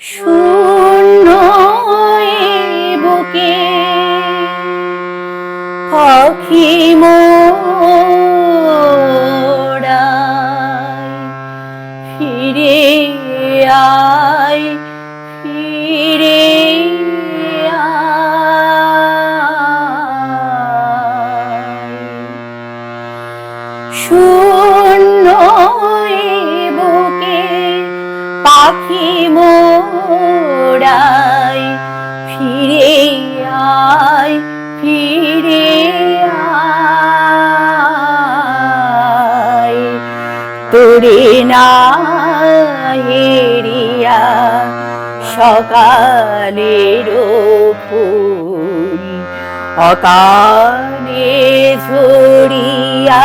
শূন্য বুকে পাখি ফিরে আয় ফিরে আয়। আয় ফিরে আয়। তোরে না হেরিয়া সকালের ফুল অকালে ঝরিয়া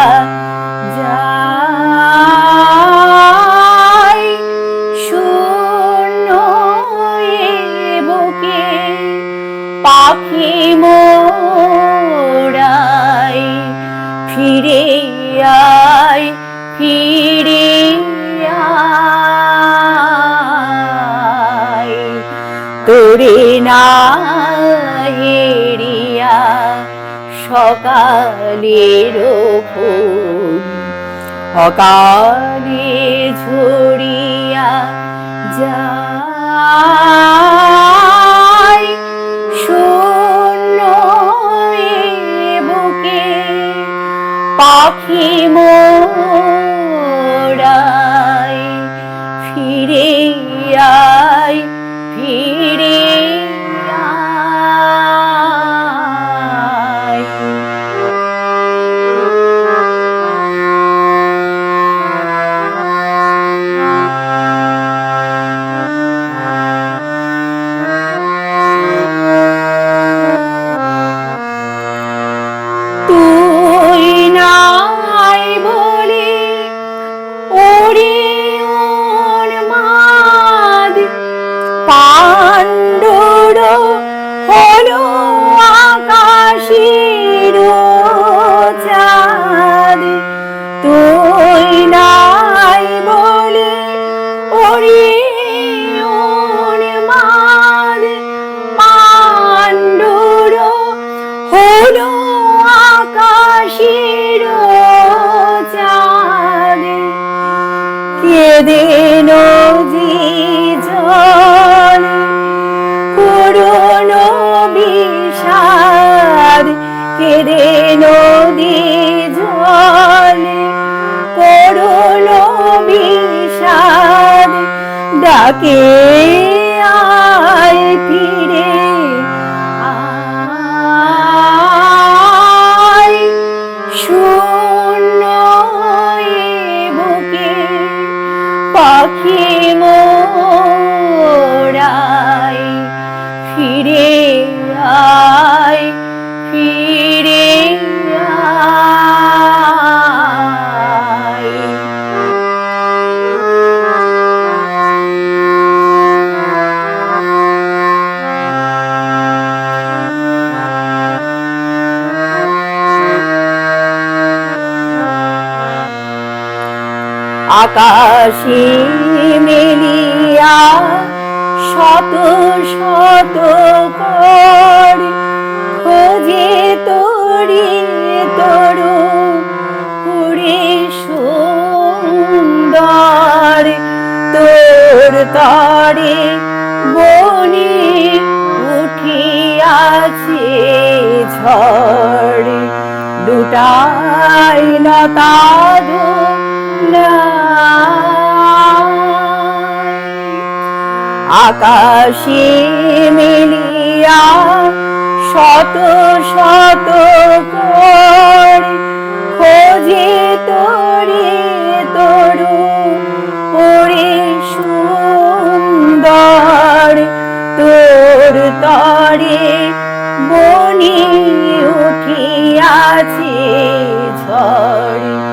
তোরে না হেরিয়া সকালের অকালে ঝরিয়া যায় করুণ বিষাদ কেড়ে নদী জলে। করুণ বিষাদ ডাকে আকাশে মেলিয়া শত শত কর খোঁজে তোরে তরু পুরে সুন্দর তোর তরে বনে উঠিয়াছে ঝড় দুটাই লতা আকাশে মিলিয়া শত শত খোঁজে তোরে তরু পরে সুন্দর। তোর তরে বনি উঠিয়াছে ঝড়।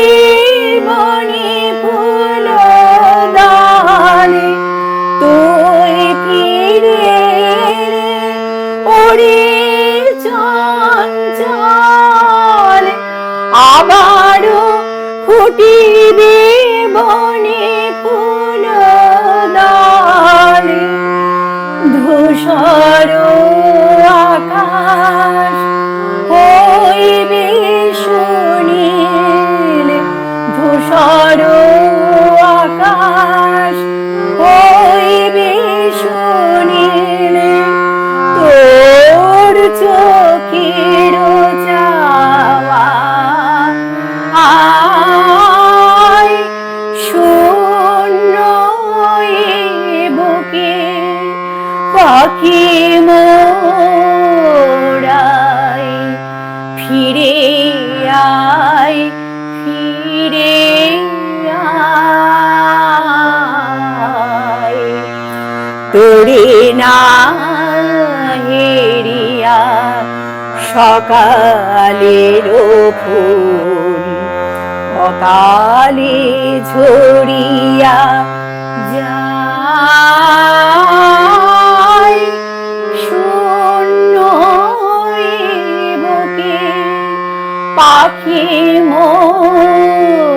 তীরে পাখি মোরাই ফিরে আয় ফিরে তোরে না হেরিয়া সকালের ফুল অকালে ঝরিয়া যা পাখি মোর